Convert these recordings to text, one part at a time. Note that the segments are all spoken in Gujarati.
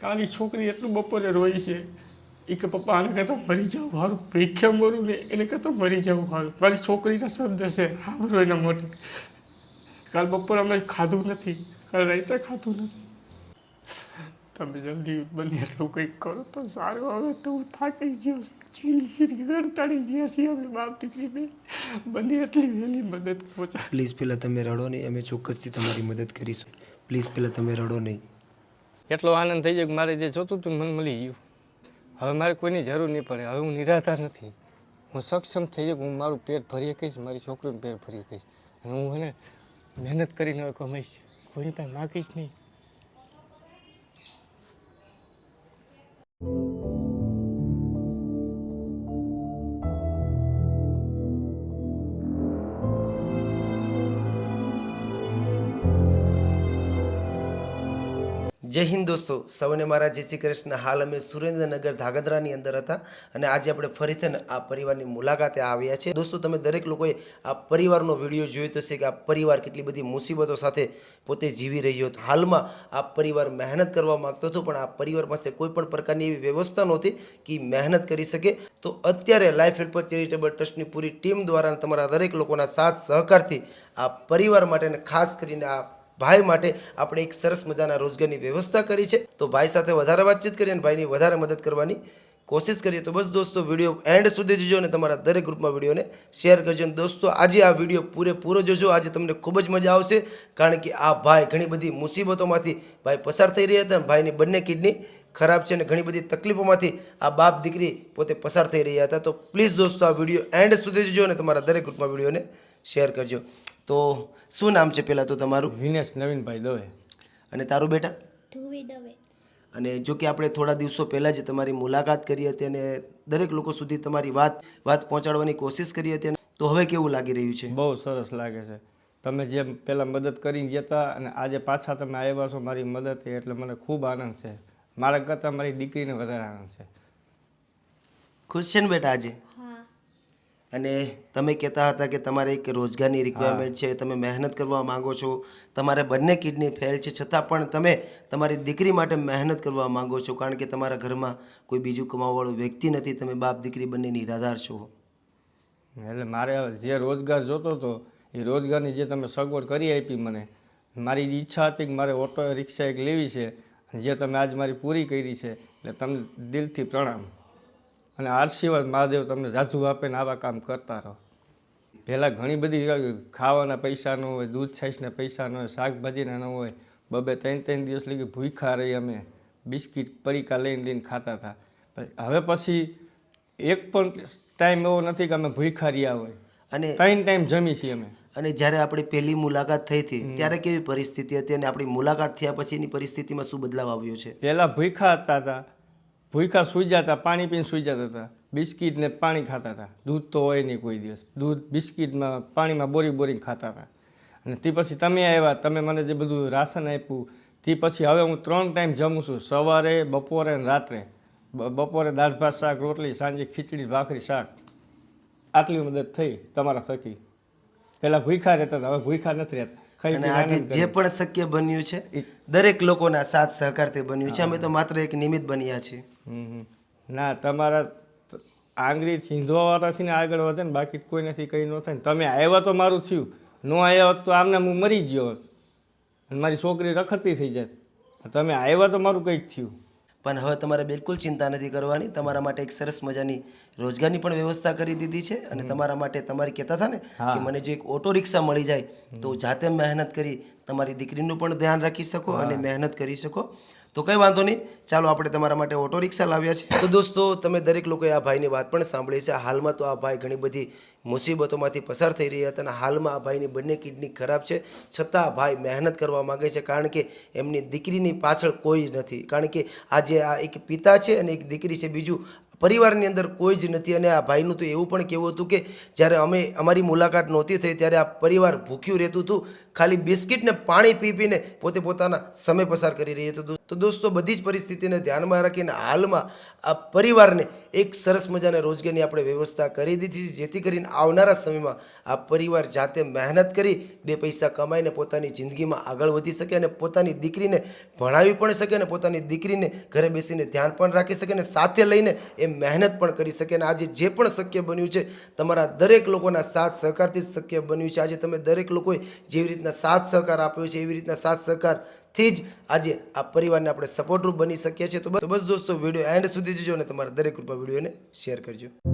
કાલી છોકરી એટલું બપોરે રોઈ છે એ કે પપ્પા, આને કહેતા મરી જાવ સારું ભીખ્યા મરું ને એને કહેતો મરી જાવ સારું મારી છોકરીના શબ્દ છે, સાંભળો એના મોટે. કાલ બપોરે અમે ખાધું નથી, કાલ રાતે ખાધું નથી. તમે જલ્દી બને એટલું કંઈક કરો તો સારું, હવે તો હું થાકી ગયો જિંદગી કંટાળી ગયા છીએ અમે બાપ દીકરી બને એટલી વહેલી મદદ પહોંચા પ્લીઝ પહેલાં તમે રડો નહીં, અમે ચોક્કસથી તમારી મદદ કરીશું. પ્લીઝ પહેલાં તમે રડો નહીં. એટલો આનંદ થઈ ગયો કે મારે જે જોતું હતું મને મળી ગયું. હવે મારે કોઈની જરૂર નહીં પડે. હવે હું નિરાધાર નથી. હું સક્ષમ થઈ ગયો હું મારું પેટ ભરી કહીશ, મારી છોકરીનું પેટ ભરી કહીશ. અને હું એને મહેનત કરીને કમાઈશ. કોઈની પાસે માગીશ નહીં. જય હિન્દ દોસ્તો. સૌને મારા જય શ્રી કૃષ્ણ. હાલ અમે સુરેન્દ્રનગર ધાગધરાની અંદર હતા અને આજે આપણે ફરીથી આ પરિવારની મુલાકાતે આવ્યા છે દોસ્તો, તમે દરેક લોકોએ આ પરિવારનો વીડિયો જોયો તો છે કે આ પરિવાર કેટલી બધી મુસીબતો સાથે પોતે જીવી રહ્યો હતો. હાલમાં આ પરિવાર મહેનત કરવા માગતો હતો, પણ આ પરિવાર પાસે કોઈ પણ પ્રકારની એવી વ્યવસ્થા નહોતી કે મહેનત કરી શકે. તો અત્યારે લાઈફ હેલ્પર ચેરિટેબલ ટ્રસ્ટની પૂરી ટીમ દ્વારા તમારા દરેક લોકોના સાથ સહકારથી આ પરિવાર માટે ખાસ કરીને આ ભાઈ માટે આપણે એક સરસ મજાના રોજગારની વ્યવસ્થા કરી છે. તો ભાઈ સાથે વધારે વાતચીત કરીએ અને ભાઈની વધારે મદદ કરવાની કોશિશ કરીએ. તો બસ દોસ્તો, વીડિયો એન્ડ સુધી જોજો અને તમારા દરેક ગ્રુપમાં વિડીયોને શેર કરજો. અને દોસ્તો, આજે આ વીડિયો પૂરેપૂરો જોજો. આજે તમને ખૂબ જ મજા આવશે. કારણ કે આ ભાઈ ઘણી બધી મુસીબતોમાંથી ભાઈ પસાર થઈ રહ્યા હતા અને ભાઈની બંને કિડની ખરાબ છે અને ઘણી બધી તકલીફોમાંથી આ બાપ દીકરી પોતે પસાર થઈ રહ્યા હતા. તો પ્લીઝ દોસ્તો, આ વીડિયો એન્ડ સુધી જોજો અને તમારા દરેક ગ્રુપમાં વિડીયોને શેર કરજો. તો શું નામ છે પહેલાં તો તમારું? વિનેશ નવીનભાઈ દવે. અને તારું બેટા? દવે. અને જો કે આપણે થોડા દિવસો પહેલાં જ તમારી મુલાકાત કરી હતી અને દરેક લોકો સુધી તમારી વાત વાત પહોંચાડવાની કોશિશ કરી હતી તો હવે કેવું લાગી રહ્યું છે? બહુ સરસ લાગે છે. તમે જેમ પહેલાં મદદ કરીને ગયા હતા અને આજે પાછા તમે આવ્યા છો મારી મદદ એટલે મને ખૂબ આનંદ છે. મારા કરતાં મારી દીકરીને વધારે આનંદ છે. ખુશ છે ને બેટા આજે? અને તમે કહેતા હતા કે તમારે એક રોજગારની રિક્વાયરમેન્ટ છે, તમે મહેનત કરવા માંગો છો. તમારે બંને કિડની ફેલ છે. છતાં પણ તમે તમારી દીકરી માટે મહેનત કરવા માગો છો. કારણ કે તમારા ઘરમાં કોઈ બીજું કમાવાવાળું વ્યક્તિ નથી. તમે બાપ દીકરી બંને નિરાધાર છો. એટલે મારે જે રોજગાર જોતો હતો, એ રોજગારની જે તમે સગવડ કરી આપી મને, મારી ઈચ્છા હતી કે મારે ઓટો રિક્ષા એક લેવી છે. જે તમે આજ મારી પૂરી કરી છે, એટલે તમને દિલથી પ્રણામ. અને આશીર્વાદ મહાદેવ તમને જાજુ આપે ને આવા કામ કરતા રહો. પહેલાં ઘણી બધી ખાવાના પૈસા ન હોય દૂધ છાશના પૈસા ન હોય શાકભાજીના ન હોય બબે ત્રણ ત્રણ દિવસ લગી ભૂખા રહી અમે બિસ્કિટ પડીકા લઈને લઈને ખાતા હતા. હવે પછી એક પણ ટાઈમ એવો નથી કે અમે ભૂખા રહ્યા હોય. અને ત્રણ ટાઈમ જમી છીએ અમે. અને જ્યારે આપણી પહેલી મુલાકાત થઈ હતી ત્યારે કેવી પરિસ્થિતિ હતી અને આપણી મુલાકાત થયા પછીની પરિસ્થિતિમાં શું બદલાવ આવ્યો છે? પહેલાં ભૂખા હતા હતા ભૂખ્યા સૂઈ જતા પાણી પીને સૂઈ જતા હતા. બિસ્કિટ ને પાણી ખાતા હતા. દૂધ તો હોય નહીં કોઈ દિવસ. દૂધ બિસ્કિટમાં પાણીમાં બોરી બોરી ખાતા હતા. અને તે પછી તમે આવ્યા તમે મને જે બધું રાશન આપ્યું તે પછી હવે હું ત્રણ ટાઈમ જમું છું. સવારે બપોરે અને રાત્રે. બપોરે દાળ ભાત શાક રોટલી સાંજે ખીચડી ભાખરી શાક. આટલી મદદ થઈ તમારા થકી. પહેલાં ભૂખા રહેતા હતા હવે ભૂખા નથી રહેતા. અને આજે જે પણ શક્ય બન્યું છે દરેક લોકોના સાથ સહકારથી બન્યું છે. અમે તો માત્ર એક નિમિત્ત બન્યા છીએ. ના તમારા આંગળી છીંધવાવાળાથી ને આગળ વધે ને બાકી કોઈ નથી કંઈ ન થાય ને. તમે આવ્યા તો મારું થયું. ન આવ્યા હોત તો આમને હું મરી ગયો હોત. અને મારી છોકરી રખડતી થઈ જાત. તમે આવ્યા તો મારું કંઈક થયું. પણ હવે તમારે બિલકુલ ચિંતા નથી કરવાની. તમારા માટે એક સરસ મજાની રોજગારની પણ વ્યવસ્થા કરી દીધી છે. અને તમારા માટે તમારી કહેતા હતા ને કે મને જો એક ઓટો રિક્ષા મળી જાય તો જાતે મહેનત કરી તમારી દીકરીનું પણ ધ્યાન રાખી શકો અને મહેનત કરી શકો. તો કંઈ વાંધો નહીં. ચાલો આપણે તમારા માટે ઓટો રિક્ષા લાવ્યા છે. તો દોસ્તો, તમે દરેક લોકોએ આ ભાઈની વાત પણ સાંભળી છે હાલમાં તો આ ભાઈ ઘણી બધી મુસીબતોમાંથી પસાર થઈ રહ્યા હતા અને હાલમાં આ ભાઈની બંને કિડની ખરાબ છે. છતાં ભાઈ મહેનત કરવા માગે છે કારણ કે એમની દીકરીની પાછળ કોઈ નથી. કારણ કે આજે આ એક પિતા છે અને એક દીકરી છે, બીજું પરિવારની અંદર કોઈ જ નથી. અને આ ભાઈનું તો એવું પણ કહેવું હતું કે જ્યારે અમે, અમારી મુલાકાત નહોતી થઈ ત્યારે આ પરિવાર ભૂખ્યું રહેતું હતું. ખાલી બિસ્કિટને પાણી પી પીને પોતે પોતાના સમય પસાર કરી રહ્યું હતું. તો દોસ્તો, બધી જ પરિસ્થિતિને ધ્યાનમાં રાખીને હાલમાં આ પરિવારને એક સરસ મજાના રોજગારની આપણે વ્યવસ્થા કરી દીધી છે. જેથી કરીને આવનારા સમયમાં આ પરિવાર જાતે મહેનત કરી બે પૈસા કમાઈને પોતાની જિંદગીમાં આગળ વધી શકે અને પોતાની દીકરીને ભણાવી પણ શકે અને પોતાની દીકરીને ઘરે બેસીને ધ્યાન પણ રાખી શકે અને સાથે લઈને એ મહેનત પણ કરી શકે અને આજે જે પણ શક્ય બન્યું છે, તમારા દરેક લોકોના સાથ સહકારથી જ શક્ય બન્યું છે. આજે તમે દરેક લોકોએ જેવી રીતના સાથ સહકાર આપ્યો છે, એવી રીતના સાથ સહકારથી જ આજે આ પરિવારને આપણે સપોર્ટરૂપ બની શકીએ છીએ. તો બસ- દોસ્તો, વીડિયો એન્ડ સુધી જોજો અને તમારા દરેક રૂપા વિડીયોને શેર કરજો.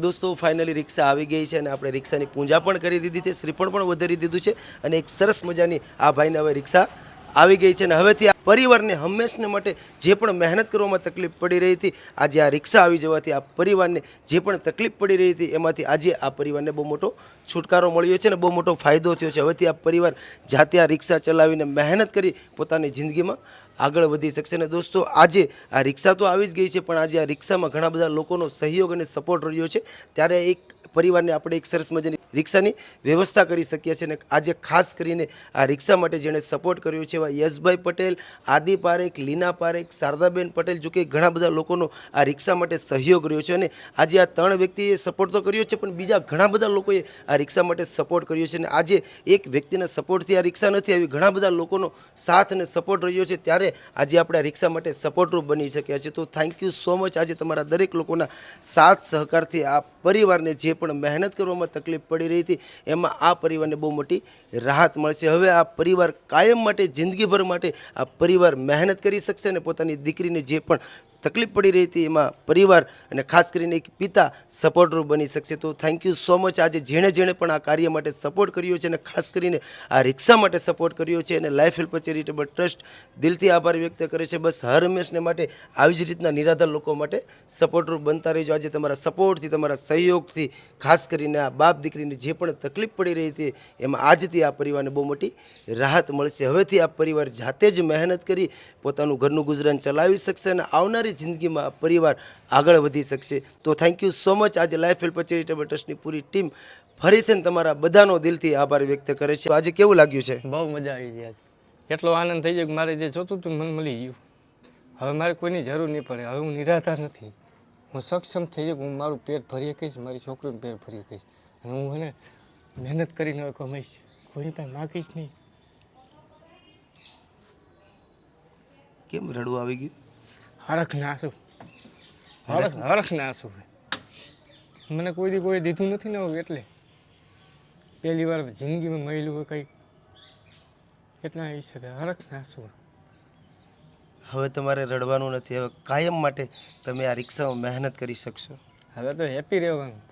તો દોસ્તો ફાઇનલી રિક્ષા આવી ગઈ છે અને આપણે રિક્ષાની પૂજા પણ કરી દીધી છે. શ્રીફળ પણ વધારી દીધું છે અને એક સરસ મજાની આ ભાઈને હવે રિક્ષા આવી ગઈ છે અને હવેથી આ પરિવારને, હંમેશને માટે જે પણ મહેનત કરવામાં તકલીફ પડી રહી હતી, આજે આ રિક્ષા આવી જવાથી આ પરિવારને જે પણ તકલીફ પડી રહી હતી, એમાંથી આજે આ પરિવારને બહુ મોટો છુટકારો મળ્યો છે અને બહુ મોટો ફાયદો થયો છે. હવેથી આ પરિવાર જાતે આ રિક્ષા ચલાવીને મહેનત કરી પોતાની જિંદગીમાં આગળ વધી શકશે. અને દોસ્તો, આજે આ રિક્ષા તો આવી જ ગઈ છે, પણ આજે આ રિક્ષામાં ઘણા બધા લોકોનો સહયોગ અને સપોર્ટ રહ્યો છે. ત્યારે એક પરિવારને આપણે એક સરસ મજાની રિક્ષાની વ્યવસ્થા કરી શકીએ છીએ અને આજે ખાસ કરીને આ રિક્ષા માટે જેણે સપોર્ટ કર્યો છે એવા યશભાઈ પટેલ, આદિ પારેખ, લીના પારેખ, શારદાબેન પટેલ, જો કે ઘણા બધા લોકોનો આ રિક્ષા માટે સહયોગ રહ્યો છે અને આજે આ ત્રણ વ્યક્તિએ સપોર્ટ તો કર્યો છે, પણ બીજા ઘણા બધા લોકોએ આ રિક્ષા માટે સપોર્ટ કર્યો છે અને આજે એક વ્યક્તિના સપોર્ટથી આ રિક્ષા નથી આવી, ઘણા બધા લોકોનો સાથ અને સપોર્ટ રહ્યો છે. ત્યારે આજે આપણે આ રિક્ષા માટે સપોર્ટરૂપ બની શક્યા છે. તો થેન્ક યુ સો મચ આજે તમારા દરેક લોકોના સાથ સહકારથી આ પરિવારને જે પણ મહેનત કરવામાં તકલીફ પડી રહી હતી. એમાં આ પરિવારને બહુ મોટી રાહત મળશે. હવે આ પરિવાર કાયમ માટે, જિંદગીભર માટે આ પરિવાર મહેનત કરી શકશે અને પોતાની દીકરીને જે પણ તકલીફ પડી રહી હતી. એમાં પરિવાર અને ખાસ કરીને એક પિતા સપોર્ટરૂપ બની શકશે. તો થેન્ક યુ સો મચ આજે જેણે જેણે પણ આ કાર્ય માટે સપોર્ટ કર્યો છે અને ખાસ કરીને આ રિક્ષા માટે સપોર્ટ કર્યો છે અને લાઈફ હેલ્પ ચેરિટેબલ ટ્રસ્ટ દિલથી આભાર વ્યક્ત કરે છે. બસ હર હંમેશને માટે આવી જ રીતના નિરાધાર લોકો માટે સપોર્ટરૂપ બનતા રહેજો. આજે તમારા સપોર્ટથી તમારા સહયોગથી, ખાસ કરીને આ બાપ દીકરીને જે પણ તકલીફ પડી રહી હતી, એમાં આજથી આ પરિવારને બહુ મોટી રાહત મળશે. હવેથી આ પરિવાર જાતે જ મહેનત કરી પોતાનું ઘરનું ગુજરાન ચલાવી શકશે અને આવનારી જિંદગીમાં પરિવાર આગળ વધી શકશે. તો થેન્ક યુ સો મચ આજે લાઈફ હેલ્પ ચેરિટેબલ ટ્રસ્ટની પૂરી ટીમ ફરીથી તમારા બધાનો દિલથી આભાર વ્યક્ત કરે છે. આજે કેવું લાગ્યું છે? બહુ મજા આવી ગઈ આજે. એટલો આનંદ થઈ ગયો કે મારે જે જોતું હતું મને મળી ગયું. હવે મારે કોઈની જરૂર નહીં પડે. હવે હું નિરાધાર નથી. હું સક્ષમ થઈ ગયો હું મારું પેટ ભરી કહીશ મારી છોકરીનું પેટ ભરી કહીશ અને હું એને મહેનત કરીને હવે કમાઈશ. કોઈની પાસે માગીશ નહીં. કેમ રડવું આવી ગયું? હરખ ને આંસુ હરખ હરખ ને મને કોઈ દી કોઈ દીધું નથી ને આવું એટલે. પહેલી વાર જિંદગીમાં મળ્યું હોય કંઈ એટલા હિસાબે હરખ ને આંસુ હવે તમારે રડવાનું નથી. હવે કાયમ માટે તમે આ રિક્ષામાં મહેનત કરી શકશો. હવે તો હેપી રહેવાનું.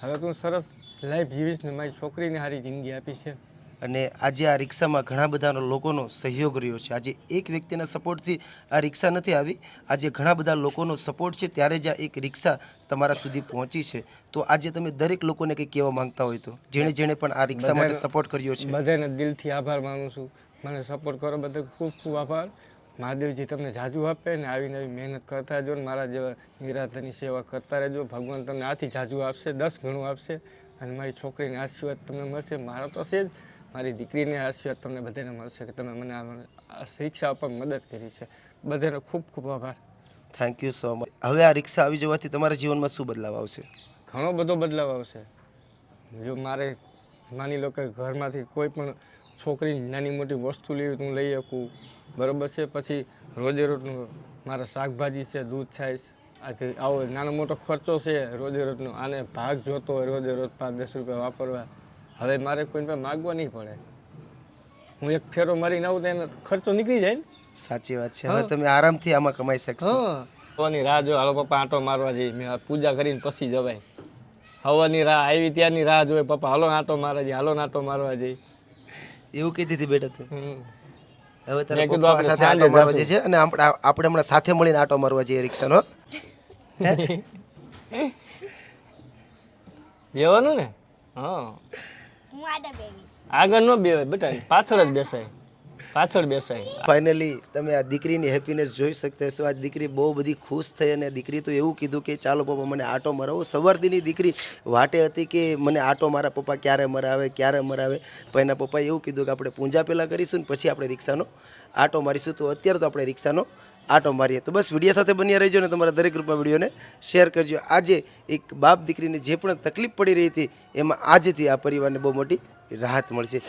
હવે તું સરસ લાઈફ જીવીશ ને મારી છોકરીને સારી જિંદગી આપી છે. અને આજે આ રિક્ષામાં ઘણા બધા લોકોનો સહયોગ રહ્યો છે. આજે એક વ્યક્તિના સપોર્ટથી આ રિક્ષા નથી આવી આજે ઘણા બધા લોકોનો સપોર્ટ છે ત્યારે જ આ એક રિક્ષા તમારા સુધી પહોંચી છે. તો આજે તમે દરેક લોકોને કંઈક કહેવા માંગતા હોય તો જેણે જેણે પણ આ રિક્ષા માટે સપોર્ટ કર્યો છે. બધાને દિલથી આભાર માનું છું. મને સપોર્ટ કરો બધા ખૂબ ખૂબ આભાર. મહાદેવજી તમને જાજુ આપે ને આવી નવી મહેનત કરતા રહેજો ને મારા જેવા નિરાધાની સેવા કરતા રહેજો. ભગવાન તમને આથી જાજુ આપશે દસ ગણું આપશે અને મારી છોકરીને આશીર્વાદ તમને મળશે. મારો તો છે જ મારી દીકરીને આશીર્વાદ તમને બધાને મળશે કે તમે મને આ શિક્ષા આપવામાં મદદ કરી છે. બધાનો ખૂબ ખૂબ આભાર. થેન્ક યુ સો મચ હવે આ રિક્ષા આવી જવાથી તમારા જીવનમાં શું બદલાવ આવશે? ઘણો બધો બદલાવ આવશે. જો મારે માની લો કે ઘરમાંથી કોઈ પણ છોકરીની નાની મોટી વસ્તુ લેવી તો હું લઈ શકું. બરાબર છે? પછી રોજે રોજનું મારા શાકભાજી છે દૂધ છાશ આથી આવો નાનો મોટો ખર્ચો છે રોજે રોજનો. આને ભાગ જોતો હોય રોજે રોજ પાંચ દસ રૂપિયા વાપરવા. હવે મારે કોઈને પાસે માગવા નહીં પડે. હું એક ફેરો મારીને આવું તો એનો ખર્ચો નીકળી જાય ને. સાચી વાત છે. હવે તમે આરામથી આમાં કમાઈ શકશો. હવાની રાહ જો હાલો પપ્પા આંટો મારવા જઈએ. મેં પૂજા કરીને પછી જવાય. હવાની રાહ આવી ત્યારની રાહ જોઈ પપ્પા હાલો આંટો મારવા જઈએ હાલો આંટો મારવા જઈએ. એવું કીધી હતી બેટા તું? હવે તારા પપ્પા સાથે આટો મારવા જઈએ અને આપણે આપણે હમણાં સાથે મળીને આટો મારવા જઈએ રિક્ષાનો. જવાનું ને? હા. હું આડા બેવીશ આગળ ન બેવાય બેટા પાછળ જ બેસાય. પાછળ બેસાય. ફાઇનલી તમે આ દીકરીની હેપીનેસ જોઈ શકતા હશો. આ દીકરી બહુ બધી ખુશ થઈ અને દીકરી તો એવું કીધું કે ચાલો પપ્પા મને આટો મરાવો. સવારથીની દીકરી વાટે હતી કે મને આટો મારા પપ્પા ક્યારે મરાવે ક્યારે મરાવે? પણ એના પપ્પાએ એવું કીધું કે આપણે પૂંજા પહેલાં કરીશું ને પછી આપણે રિક્ષાનો આટો મારીશું. તો અત્યારે તો આપણે રિક્ષાનો આટો મારીએ. તો બસ વિડીયા સાથે બન્યા રહેજો ને તમારા દરેક ગ્રુપમાં વિડીયોને શેર કરજો. આજે એક બાપ દીકરીને જે પણ તકલીફ પડી રહી હતી, એમાં આજથી આ પરિવારને બહુ મોટી રાહત મળશે.